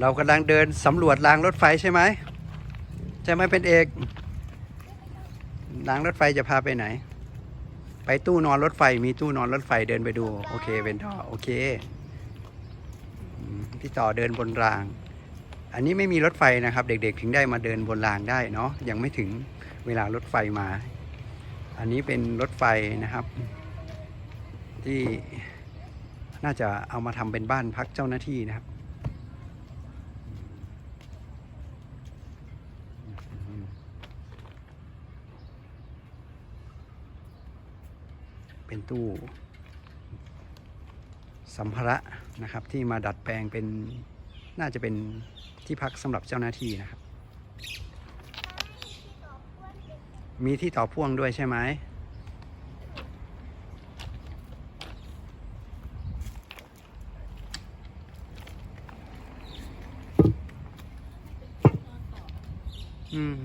เรากำลังเดินสำรวจรางรถไฟใช่ไหมใช่ไหมเป็นเอกรางรถไฟจะพาไปไหน ไปตู้นอนรถไฟมีตู้นอนรถไฟเดินไปดู โอเคเป็นต่อโอเคพี่ต่อเดินบนราง อันนี้ไม่มีรถไฟนะครับ เด็กๆ ถึงได้มาเดินบนรางได้เนาะยังไม่ถึงเวลารถไฟมา อันนี้เป็นรถไฟนะครับ ที่น่าจะเอามาทำเป็นบ้านพักเจ้าหน้าที่นะครับ เป็นตู้สัมภาระนะครับที่มาดัดแปลงเป็นน่าจะเป็นที่พักสำหรับเจ้าหน้าที่นะครับ มีที่ต่อพ่วงด้วยใช่ไหมอืม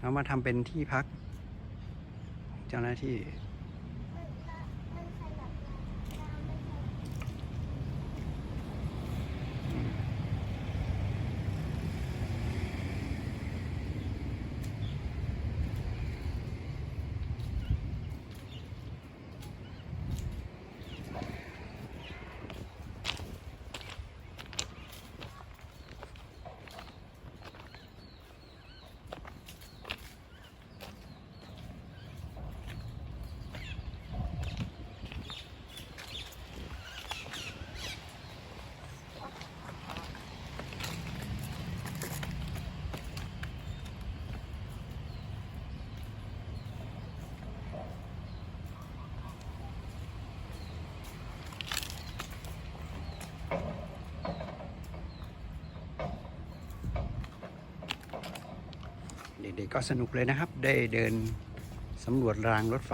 เอามาทำเป็นที่พัก เจ้าหน้าที่ เด็กๆก็สนุกเลยนะครับ ได้เดินสำรวจรางรถไฟ